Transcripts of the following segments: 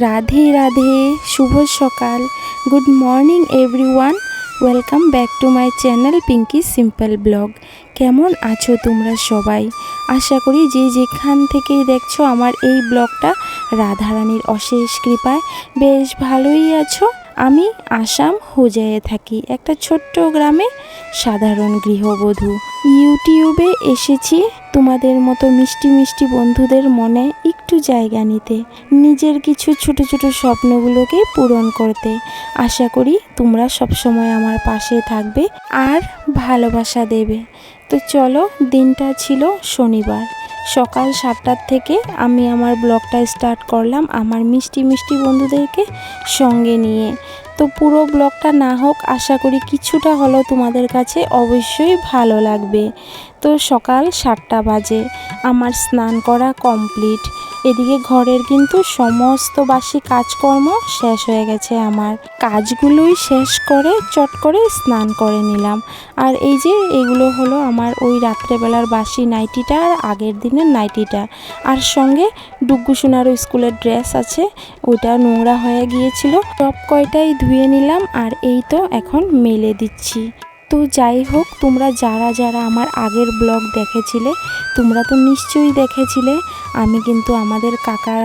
রাধে রাধে, শুভ সকাল। Good morning everyone welcome back to my channel Pinki simple blog কেমন আছো তোমরা সবাই? আশা করি যে যেখান থেকেই দেখছ আমার এই ব্লগটা, রাধারানীর অশেষ কৃপায়। বেশ ভালোই আছো। আমি আসাম হুজায়ে থাকি, একটা ছোট্ট গ্রামে সাধারণ গৃহবধূ। ইউটিউবে এসেছি তোমাদের মতো মিষ্টি মিষ্টি বন্ধুদের মনে একটু জায়গা নিতে, নিজের কিছু ছোট ছোট স্বপ্নগুলোকে পূরণ করতে। আশা করি তোমরা সবসময় আমার পাশে থাকবে আর ভালোবাসা দেবে। তো চলো, দিনটা ছিল শনিবার। সকাল সাতটার থেকে আমি আমার ব্লগটা স্টার্ট করলাম আমার মিষ্টি মিষ্টি বন্ধুদেরকে সঙ্গে নিয়ে। তো পুরো ব্লগটা না হোক, আশা করি কিছুটা হলেও তোমাদের কাছে অবশ্যই ভালো লাগবে। তো সকাল সাতটা বাজে, আমার স্নান করা কমপ্লিট এদিকে ঘরের কিন্তু সমস্ত বাসি কাজকর্ম শেষ হয়ে গেছে আমার। কাজগুলোই শেষ করে চট করে স্নান করে নিলাম। আর এই যে এগুলো হলো আমার ওই রাত্রেবেলার বাসি নাইটিটা আর আগের দিনের নাইটিটা। আর সঙ্গে ডুগ্গু সোনারও স্কুলের ড্রেস আছে ওটা নোংরা হয়ে গিয়েছিল। সব কয়টাই ধুয়ে নিলাম আর এই তো এখন মেলে দিচ্ছি। তো যাই হোক, তোমরা যারা যারা আমার আগের ব্লগ দেখেছিলে, তোমরা তো নিশ্চয়ই দেখেছিলে। আমি কিন্তু আমাদের কাকার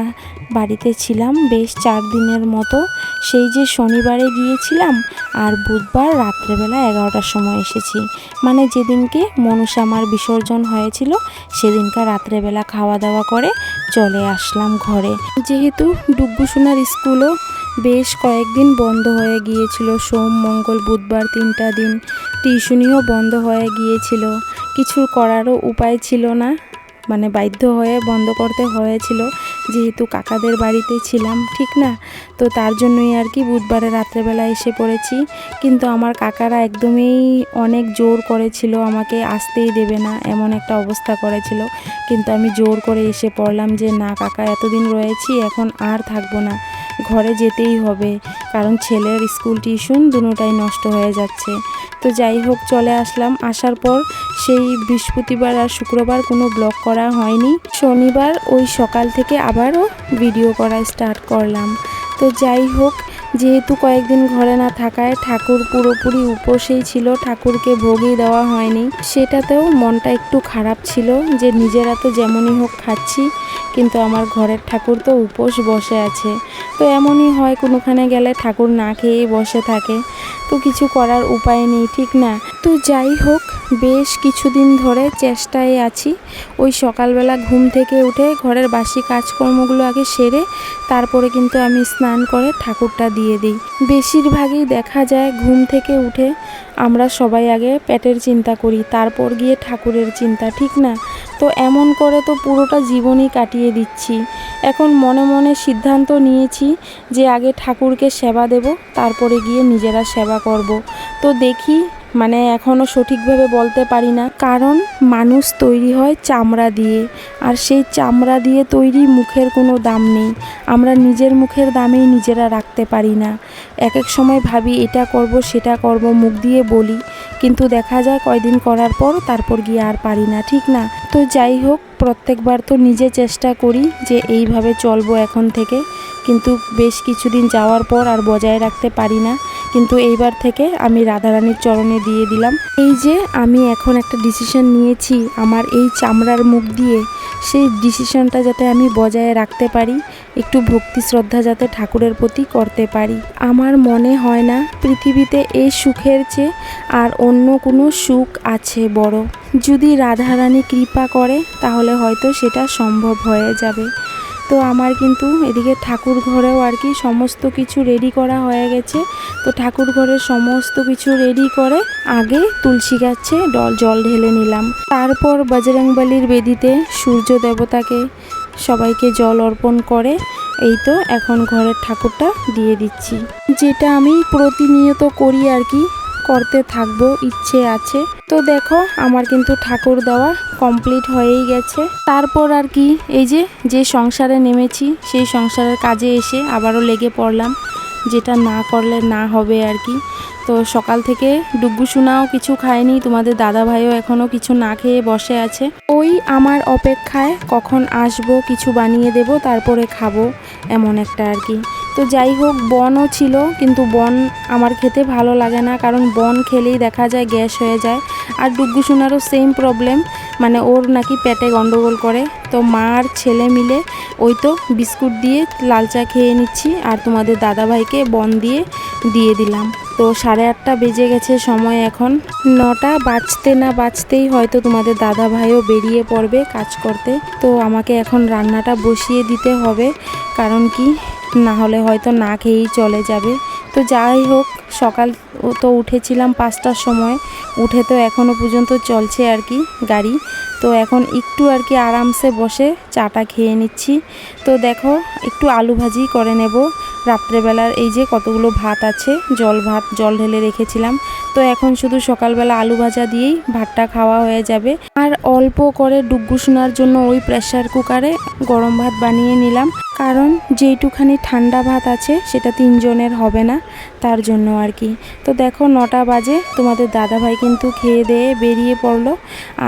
বাড়িতে ছিলাম বেশ চার দিনের মতো। সেই যে শনিবারে গিয়েছিলাম আর বুধবার রাত্রেবেলা এগারোটার সময় এসেছি। মানে যেদিনকে মনুষামার বিসর্জন হয়েছিল সেদিনকার রাত্রেবেলা খাওয়া দাওয়া করে চলে আসলাম ঘরে। যেহেতু ডুগ্গু সোনার স্কুলও বেশ কয়েকদিন বন্ধ হয়ে গিয়েছিল, সোম, মঙ্গল, বুধবার তিনটা দিন টিউশনিও বন্ধ হয়ে গিয়েছিল। কিছু করারও উপায় ছিল না। মানে বাধ্য হয়ে বন্ধ করতে হয়েছিল। যেহেতু কাকাদের বাড়িতে ছিলাম, ঠিক না? তো তার জন্যই আর কি বুধবারে রাত্রেবেলা এসে পড়েছি। কিন্তু আমার কাকারা একদমই অনেক জোর করেছিল, আমাকে আসতেই দেবে না, এমন একটা অবস্থা করেছিল। কিন্তু আমি জোর করে এসে পড়লাম যে, না কাকা, এতদিন রয়েছি, এখন আর থাকব না। ঘরে যেতেই হবে। কারণ ছেলের স্কুল টিউশন দুটোটাই নষ্ট হয়ে যাচ্ছে। তো যাই হোক, চলে আসলাম। আসার পর সেই বৃহস্পতিবার আর শুক্রবার কোনো ব্লগ করা হয়নি। শনিবার ওই সকাল থেকে আবারও ভিডিও করা স্টার্ট করলাম। তো যাই হোক যেহেতু কয়েকদিন ঘরে না থাকায় ঠাকুর পুরোপুরি উপসেই ছিল, ঠাকুরকে ভোগই দেওয়া হয়নি। সেটাতেও মনটা একটু খারাপ ছিল যে নিজেরা তো যেমনই হোক খাচ্ছি, কিন্তু আমার ঘরের ঠাকুর তো উপোস বসে আছে। তো এমনই হয় কোনোখানে গেলে ঠাকুর না খেয়েই বসে থাকে। তো কিছু করার উপায় নেই, ঠিক না? তো যাই হোক, বেশ কিছুদিন ধরে চেষ্টায় আছি। ওই সকালবেলা ঘুম থেকে উঠে ঘরের বাসি কাজকর্মগুলো আগে সেরে তারপরে কিন্তু আমি স্নান করে ঠাকুরটা দিয়ে দিই। বেশিরভাগই দেখা যায় ঘুম থেকে উঠে আমরা সবাই আগে পেটের চিন্তা করি, তারপর গিয়ে ঠাকুরের চিন্তা, ঠিক না? তো এমন করে তো পুরোটা জীবনই কাটিয়ে দিচ্ছি। এখন মনে মনে সিদ্ধান্ত নিয়েছি যে আগে ঠাকুরকে সেবা দেব, তারপরে গিয়ে নিজেরা সেবা করব। তো দেখি মানে এখনও সঠিকভাবে বলতে পারি না। কারণ মানুষ তৈরি হয় চামড়া দিয়ে, আর সেই চামড়া দিয়ে তৈরি মুখের কোনো দাম নেই। আমরা নিজের মুখের দামেই নিজেরা রাখতে পারি না। এক এক সময় ভাবি, এটা করব, সেটা করব, মুখ দিয়ে বলি। কিন্তু দেখা যায় কয়দিন করার পর তারপর গিয়ে আর পারি না, ঠিক না। তো যাই হোক, প্রত্যেকবার তো নিজে চেষ্টা করি যে এইভাবে চলবো এখন থেকে। কিন্তু বেশ কিছুদিন যাওয়ার পর আর বজায় রাখতে পারি না। কিন্তু এইবার থেকে আমি রাধারানীর চরণে দিয়ে দিলাম। এই যে আমি এখন একটা ডিসিশন নিয়েছি আমার এই চামড়ার মুখ দিয়ে, সেই ডিসিশনটা যাতে আমি বজায় রাখতে পারি, একটু ভক্তি শ্রদ্ধা যাতে ঠাকুরের প্রতি করতে পারি। আমার মনে হয় না পৃথিবীতে এই সুখের চেয়ে আর অন্য কোনো সুখ আছে বড়। যদি রাধারানী কৃপা করে, তাহলে হয়তো সেটা সম্ভব হয়ে যাবে। তো আমার কিন্তু এদিকে ঠাকুর ঘরেও আর কি সমস্ত কিছু রেডি করা হয়ে গেছে। তো ঠাকুর ঘরের সমস্ত কিছু রেডি করে আগে তুলসী গাছে ডল জল ঢেলে নিলাম। তারপর বজরংবলির বেদিতে সূর্য দেবতাকে সবাইকে জল অর্পণ করে এই তো এখন ঘরের ঠাকুরটা দিয়ে দিচ্ছি। যেটা আমি প্রতিনিয়ত করি আর কি করতে থাকব, ইচ্ছে আছে। তো দেখো, আমার কিন্তু ঠাকুর দেওয়া কমপ্লিট হয়েই গেছে। তারপর আর কি, এই যে যে সংসারে নেমেছি, সেই সংসারের কাজে এসে আবারও লেগে পড়লাম। যেটা না করলে না হবে আর কি। তো সকাল থেকে ডুগ্গু সোনাও কিছু খায়নি, তোমাদের দাদা ভাইও এখনও কিছু না খেয়ে বসে আছে। ওই আমার অপেক্ষায় কখন আসব, কিছু বানিয়ে দেব, তারপরে খাব, এমন একটা আর কি। তো যাই হোক, বনও ছিল, কিন্তু বন আমার খেতে ভালো লাগে না, কারণ বন খেলেই দেখা যায় গ্যাস হয়ে যায়। আর ডুগ্গু সোনারও সেম প্রবলেম মানে ওর নাকি পেটে গন্ডগোল করে। তো মা আর ছেলে মিলে ওই তো বিস্কুট দিয়ে লাল চা খেয়ে নিচ্ছি, আর তোমাদের দাদাভাইকে বন দিয়ে দিয়ে দিলাম। তো সাড়ে আটটা বেজে গেছে সময় এখন। নটা বাজতে না বাজতেই হয়তো তোমাদের দাদা ভাইও বেরিয়ে পড়বে কাজ করতে। তো আমাকে এখন রান্নাটা বসিয়ে দিতে হবে, কারণ কি? না হলে হয়তো না খেয়েই চলে যাবে। তো যাই হোক, সকাল তো উঠেছিলাম পাঁচটার সময়, উঠে তো এখনও পর্যন্ত চলছে আর কি গাড়ি। তো এখন একটু আর কি আরামসে বসে চাটা খেয়ে নিচ্ছি। তো দেখো, একটু আলু ভাজি করে নেব। রাত্রেবেলার এই যে কতগুলো ভাত আছে, জল ভাত, জল ঢেলে রেখেছিলাম। তো এখন শুধু সকালবেলা আলু ভাজা দিয়েই ভাতটা খাওয়া হয়ে যাবে। আর অল্প করে ডুগ্গু শোনার জন্য ওই প্রেশার কুকারে গরম ভাত বানিয়ে নিলাম। কারণ যেইটুখানি ঠান্ডা ভাত আছে, সেটা তিনজনের হবে না, তার জন্য আর কি। তো দেখো, নটা বাজে। তোমাদের দাদাভাই কিন্তু খেয়ে দিয়ে বেরিয়ে পড়ল।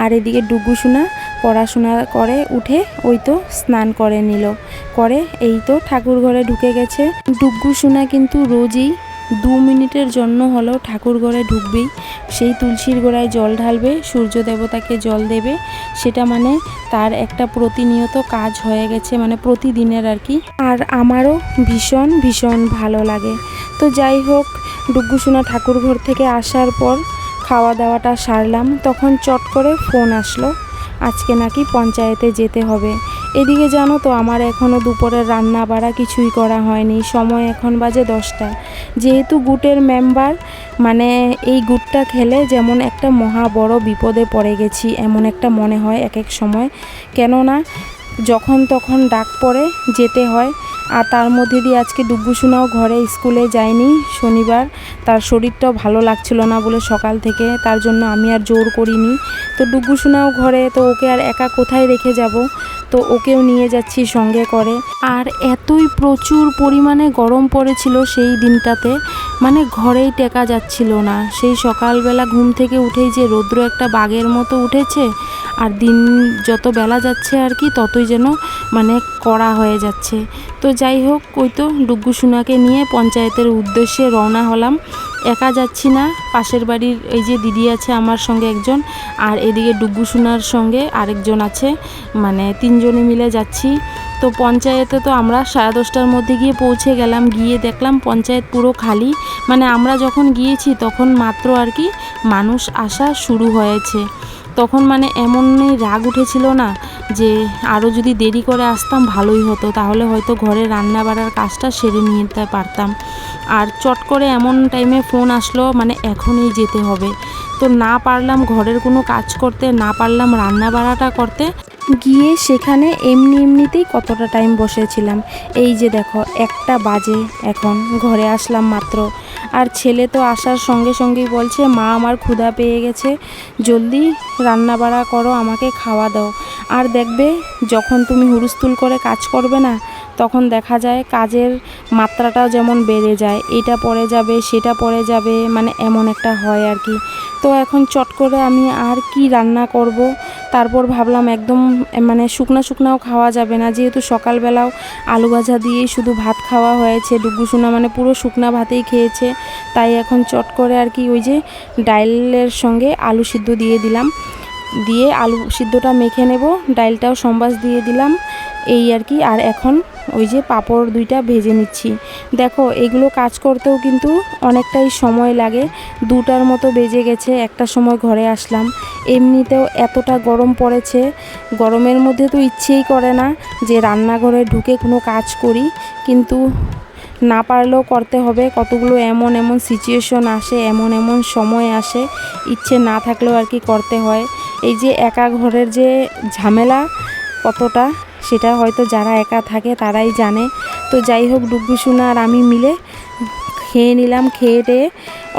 আর এদিকে ডুগ্গু সোনা পড়াশোনা করে উঠে ওই তো স্নান করে নিল। করে এই তো ঠাকুর ঘরে ঢুকে গেছে। ডুগ্গু সোনা কিন্তু রোজই দু মিনিটের জন্য হলেও ঠাকুর ঘরে ঢুকবেই। সেই তুলসীর গোড়ায় জল ঢালবে, সূর্য দেবতাকে জল দেবে। সেটা মানে তার একটা প্রতিনিয়ত কাজ হয়ে গেছে মানে প্রতিদিনের আর কি। আর আমারও ভীষণ ভীষণ ভালো লাগে। তো যাই হোক ডুগ্গু সোনা ঠাকুর ঘর থেকে আসার পর খাওয়া দাওয়াটা সারলাম। তখন চট করে ফোন আসলো। আজকে নাকি পঞ্চায়েতে যেতে হবে। এদিকে জানো তো, আমার এখনও দুপুরের রান্না বাড়া কিছুই করা হয়নি। সময় এখন বাজে দশটা। যেহেতু গুটের মেম্বার মানে এই গুটটা খেলে যেমন একটা মহা বড় বিপদে পড়ে গেছি, এমন একটা মনে হয় এক এক সময়। কেননা যখন তখন ডাক পড়ে, যেতে হয়। আর তার মধ্যে দিয়ে আজকে ডুব্বু সোনাও ঘরে স্কুলে যায়নি শনিবার। তার শরীরটাও ভালো লাগছিল না বলে সকাল থেকে, তার জন্য আমি আর জোর করিনি। তো ডুগ্গু সোনাও ঘরে, তো ওকে আর একা কোথায় রেখে যাব? তো ওকেও নিয়ে যাচ্ছি সঙ্গে করে। আর এতই প্রচুর পরিমাণে গরম পড়েছিল সেই দিনটাতে মানে ঘরেই টেকা যাচ্ছিল না। সেই সকালবেলা ঘুম থেকে উঠেই যে রৌদ্র একটা বাঘের মতো উঠেছে, আর দিন যত বেলা যাচ্ছে আর কি, ততই যেন মানে কড়া হয়ে যাচ্ছে। তো যাই হোক, ওই তো ডুগ্গু সোনাকে নিয়ে পঞ্চায়েতের উদ্দেশ্যে রওনা হলাম। একা যাচ্ছি না। পাশের বাড়ির এই যে দিদি আছে, আমার সঙ্গে একজন। আর এদিকে ডুগ্গু সোনার সঙ্গে আরেকজন আছে। মানে তিনজনে মিলে যাচ্ছি। তো পঞ্চায়েতে তো আমরা সাড়ে দশটার মধ্যে গিয়ে পৌঁছে গেলাম। গিয়ে দেখলাম পঞ্চায়েত পুরো খালি। মানে আমরা যখন গিয়েছি, তখন মাত্র আর কি মানুষ আসা শুরু হয়েছে। তখন মানে এমনই রাগ উঠেছিল না যে আরও যদি দেরি করে আসতাম ভালোই হতো। তাহলে হয়তো ঘরে রান্না বাড়ার কাজটা সেরে নিতে পারতাম। আর চট করে এমন টাইমে ফোন আসলো মানে এখনই যেতে হবে। তো না পারলাম ঘরের কোনো কাজ করতে, না পারলাম রান্না বাড়াটা করতে। গিয়ে সেখানে এমনি এমনিতেই কতটা টাইম বসেছিলাম। এই যে দেখো, একটা বাজে এখন, ঘরে আসলাম মাত্র। আর ছেলে তো আসার সঙ্গে সঙ্গেই বলছে, মা, আমার ক্ষুধা পেয়ে গেছে। জলদি রান্না বাড়া করো, আমাকে খাওয়া দাও। আর দেখবে, যখন তুমি হুড়ুস্থুল করে কাজ করবে না তখন দেখা যায় কাজের মাত্রাটাও যেমন বেড়ে যায়, এটা পড়ে যাবে, সেটা পড়ে যাবে মানে এমন একটা হয় আর কি। তো এখন চট করে আমি আর কি রান্না করব? তারপর ভাবলাম একদম মানে শুকনা শুকনাও খাওয়া যাবে না, যেহেতু সকালবেলাও আলু ভাজা দিয়েই শুধু ভাত খাওয়া হয়েছে, ডুগু সোনা মানে পুরো শুকনা ভাতেই খেয়েছে। তাই এখন চট করে আর কি ওই যে ডাইলের সঙ্গে আলু সিদ্ধ দিয়ে দিলাম। দিয়ে আলু সিদ্ধটা মেখে নেব। ডাইলটাও সম্বাস দিয়ে দিলাম এই আর কি। আর এখন ওই যে পাঁপড় দুইটা ভেজে নিচ্ছি। দেখো, এগুলো কাজ করতেও কিন্তু অনেকটাই সময় লাগে। দুটার মতো বেজে গেছে, একটা সময় ঘরে আসলাম। এমনিতেও এতটা গরম পড়েছে, গরমের মধ্যে তো ইচ্ছেই করে না যে রান্নাঘরে ঢুকে কোনো কাজ করি। কিন্তু না পারলেও করতে হবে। কতগুলো এমন এমন সিচুয়েশন আসে, এমন এমন সময় আসে, ইচ্ছে না থাকলেও আর কি করতে হয়। এই যে একা ঘরের যে ঝামেলা কতটা, সেটা হয়তো যারা একা থাকে তারাই জানে। তো যাই হোক ডুগু সোনা আর আমি মিলে খেয়ে নিলাম, খেয়ে টেয়ে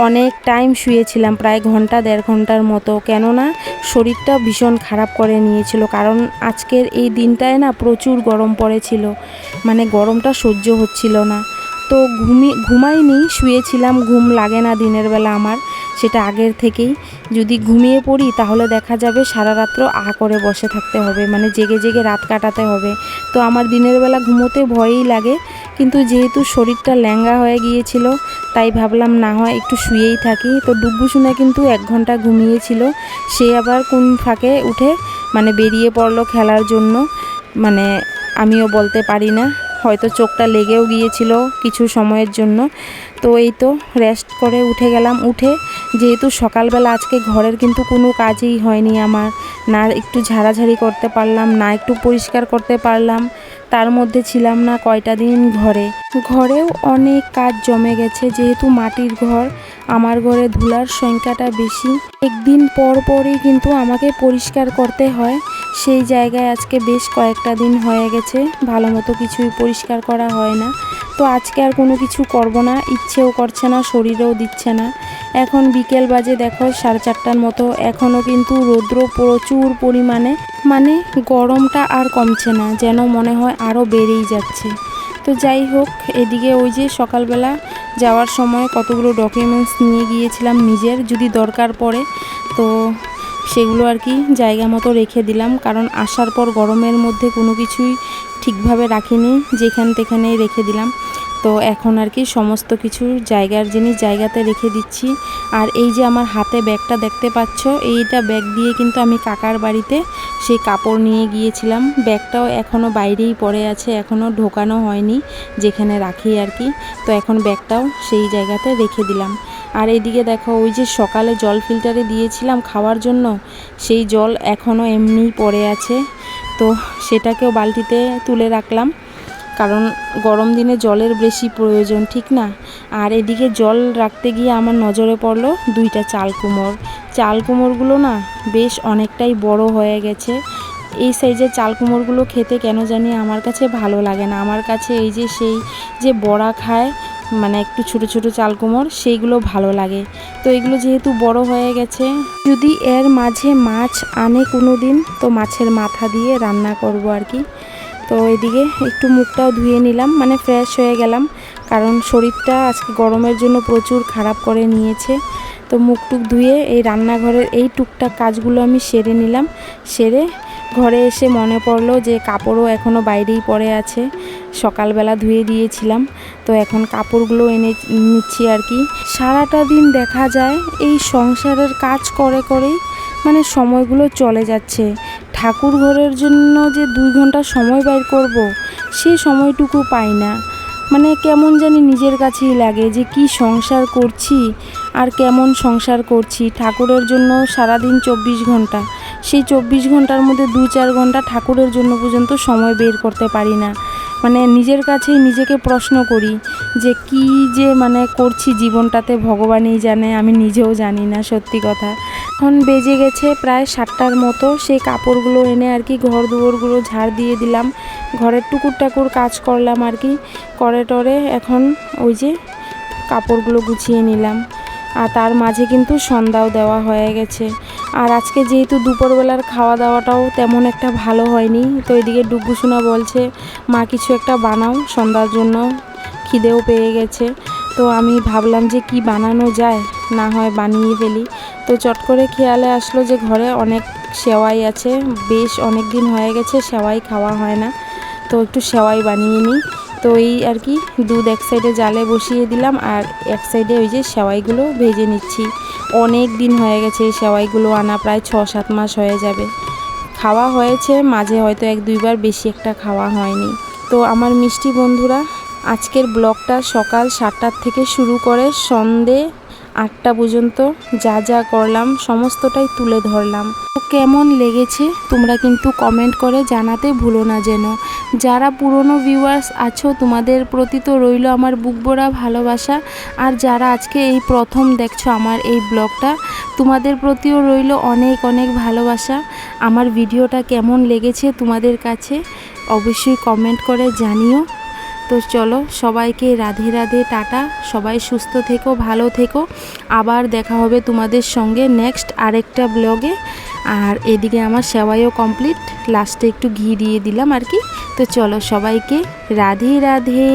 অনেক টাইম শুয়েছিলাম, প্রায় ঘণ্টা, দেড় ঘণ্টার মতো। কেননা শরীরটা ভীষণ খারাপ করে নিয়েছিল, কারণ আজকের এই দিনটায় না প্রচুর গরম পড়েছিল। মানে গরমটা সহ্য হচ্ছিল না। তো ঘুমি, ঘুমাইনি, শুয়েছিলাম, ঘুম লাগে না দিনের বেলা আমার, সেটা আগের থেকেই। যদি ঘুমিয়ে পড়ি তাহলে দেখা যাবে সারা রাত্র আ করে বসে থাকতে হবে মানে জেগে জেগে রাত কাটাতে হবে। তো আমার দিনের বেলা ঘুমোতে ভয়ই লাগে, কিন্তু যেহেতু শরীরটা ল্যাঙ্গা হয়ে গিয়েছিল, তাই ভাবলাম না হয় একটু শুয়েই থাকি। তো ডুব্বু শুনে কিন্তু এক ঘণ্টা ঘুমিয়েছিল, সে আবার কোন ফাঁকে উঠে মানে বেরিয়ে পড়ল খেলার জন্য মানে আমিও বলতে পারি না। হয়তো চোখটা লেগেও গিয়েছিল কিছু সময়ের জন্য। তো এই তো রেস্ট করে উঠে গেলাম। উঠে যেহেতু সকালবেলা, আজকে ঘরের কিন্তু কোনো কাজই হয়নি আমার। না একটু ঝাড়াঝাড়ি করতে পারলাম, না একটু পরিষ্কার করতে পারলাম। তার মধ্যে ছিলাম না কয়টা দিন ঘরে। ঘরেও অনেক কাজ জমে গেছে। যেহেতু মাটির ঘর, আমার ঘরে ধুলার সংখ্যাটা বেশি। একদিন পর পরই কিন্তু আমাকে পরিষ্কার করতে হয়। সেই জায়গায় আজকে বেশ কয়েকটা দিন হয়ে গেছে, ভালো মতো কিছুই পরিষ্কার করা হয় না। তো আজকে আর কোনো কিছু করব না, ইচ্ছেও করছে না, শরীরেও দিচ্ছে না। এখন বিকেল বাজে দেখো, সাড়ে চারটার মতো। এখনও কিন্তু রৌদ্র প্রচুর পরিমাণে মানে গরমটা আর কমছে না, যেন মনে হয় আরও বেড়েই যাচ্ছে। তো যাই হোক, এদিকে ওই যে সকালবেলা যাওয়ার সময় কতগুলো ডকুমেন্টস নিয়ে গিয়েছিলাম নিজের, যদি দরকার পড়ে। তো সেগুলো আর কি জায়গা মতো রেখে দিলাম। কারণ আসার পর গরমের মধ্যে কোনো কিছুই ঠিকভাবে রাখিনি, যেখান তেখানেই রেখে দিলাম। তো এখন আর কি সমস্ত কিছু জায়গার জিনিস জায়গাতে রেখে দিচ্ছি। আর এই যে আমার হাতে ব্যাগটা দেখতে পাচ্ছ, এইটা ব্যাগ দিয়ে কিন্তু আমি কাকার বাড়িতে সেই কাপড় নিয়ে গিয়েছিলাম। ব্যাগটাও এখনও বাইরেই পড়ে আছে এখনও ঢোকানো হয়নি, যেখানে রাখি আর কি। তো এখন ব্যাগটাও সেই জায়গাতে রেখে দিলাম। আর এদিকে দেখো, ওই যে সকালে জল ফিল্টারে দিয়েছিলাম খাওয়ার জন্য, সেই জল এখনও এমনি পড়ে আছে। তো সেটাকেও বালতিতে তুলে রাখলাম, কারণ গরম দিনে জলের বেশি প্রয়োজন, ঠিক না? আর এদিকে জল রাখতে গিয়ে আমার নজরে পড়ল দুইটা চাল কুমোর। চাল কুমোরগুলো না বেশ অনেকটাই বড় হয়ে গেছে। এই সাইজের চাল কুমোরগুলো খেতে কেন জানি আমার কাছে ভালো লাগে না। আমার কাছে এই যে সেই যে বড়া খায় মানে একটু ছোট ছোট চাল কুমোর, সেইগুলো ভালো লাগে। তো এগুলো যেহেতু বড় হয়ে গেছে, যদি এর মাঝে মাছ আনে কোনো দিন তো মাছের মাথা দিয়ে রান্না করব আর কি। তো এদিকে একটু মুখটাও ধুয়ে নিলাম মানে ফ্রেশ হয়ে গেলাম, কারণ শরীরটা আজকে গরমের জন্য প্রচুর খারাপ করে নিয়েছে। তো মুখ টুক ধুয়ে এই রান্নাঘরের এই টুকটাক কাজগুলো আমি সেরে নিলাম। সেরে ঘরে এসে মনে পড়ল যে কাপড়ও এখনও বাইরেই পড়ে আছে। সকালবেলা ধুয়ে দিয়েছিলাম। তো এখন কাপড়গুলো এনে নিচ্ছি আর কি। সারাটা দিন দেখা যায় এই সংসারের কাজ করে করেই মানে সময়গুলো চলে যাচ্ছে। ঠাকুর ঘরের জন্য যে দুই ঘণ্টা সময় বাইর করব, সে সময়টুকু পাই না। মানে কেমন জানি নিজের কাছেই লাগে যে কি সংসার করছি আর কেমন সংসার করছি। ঠাকুরের জন্য সারাদিন চব্বিশ ঘণ্টা। সেই চব্বিশ ঘণ্টার মধ্যে দু চার ঘণ্টা ঠাকুরের জন্য পর্যন্ত সময় বের করতে পারি না। মানে নিজের কাছেই নিজেকে প্রশ্ন করি যে কি যে মানে করছি জীবনটাতে ভগবানই জানে, আমি নিজেও জানি না সত্যি কথা। এখন বেজে গেছে প্রায় সাতটার মতো, সেই কাপড়গুলো এনে আর কি ঘর দুয়ারগুলো ঝাড় দিয়ে দিলাম। ঘরের টুকুর টাকুর কাজ করলাম আর কি, করে টরে এখন ওই যে কাপড়গুলো গুছিয়ে নিলাম। আর তার মাঝে কিন্তু সন্ধ্যাও দেওয়া হয়ে গেছে। আর আজকে যেহেতু দুপুরবেলার খাওয়া দাওয়াটাও তেমন একটা ভালো হয়নি, তো এদিকে ডুবুসোনা বলছে, মা, কিছু একটা বানাও, সন্ধ্যার জন্য খিদেও পেয়ে গেছে। তো আমি ভাবলাম যে কি বানানো যায়, না হয় বানিয়ে ফেলি। তো চট করে খেয়ালে আসলো যে ঘরে অনেক সেওয়াই আছে, বেশ অনেক দিন হয়ে গেছে সেওয়াই খাওয়া হয় না। তো একটু সেওয়াই বানিয়ে নিই। তো এই আর কি, দুধ এক সাইডে জালে বসিয়ে দিলাম আর এক সাইডে ওই যে সেওয়াইগুলো ভেজে নিচ্ছি। অনেক দিন হয়ে গেছে এই সেওয়াইগুলো আনা, প্রায় ছ সাত মাস হয়ে যাবে। খাওয়া হয়েছে, মাঝে হয়তো এক দুইবার বেশি একটা খাওয়া হয়নি। তো আমার মিষ্টি বন্ধুরা, আজকের ব্লগটা সকাল সাতটার থেকে শুরু করে সন্ধে আটটা পর্যন্ত যা যা করলাম, সমস্তটাই তুলে ধরলাম। কেমন লেগেছে, তোমরা কিন্তু কমেন্ট করে জানাতে ভুলো না যেন। যারা পুরনো ভিউয়ার্স আছো, তোমাদের প্রতি তো রইল আমার বুকবোরা ভালোবাসা। আর যারা আজকে এই প্রথম দেখছ আমার এই ব্লগটা, তোমাদের প্রতিও রইল অনেক অনেক ভালোবাসা। আমার ভিডিওটা কেমন লেগেছে তোমাদের কাছে, অবশ্যই কমেন্ট করে জানিও। তো চলো, সবাইকে রাধে রাধে, টাটা। সবাই সুস্থ থেকো, ভালো থেকো। আবার দেখা হবে তোমাদের সঙ্গে নেক্সট আরেকটা ব্লগে আর এদিকে আমার সেবাইও কমপ্লিট লাস্টে একটু ঘি দিয়ে দিলাম আর কি। তো চলো সবাইকে রাধে রাধে।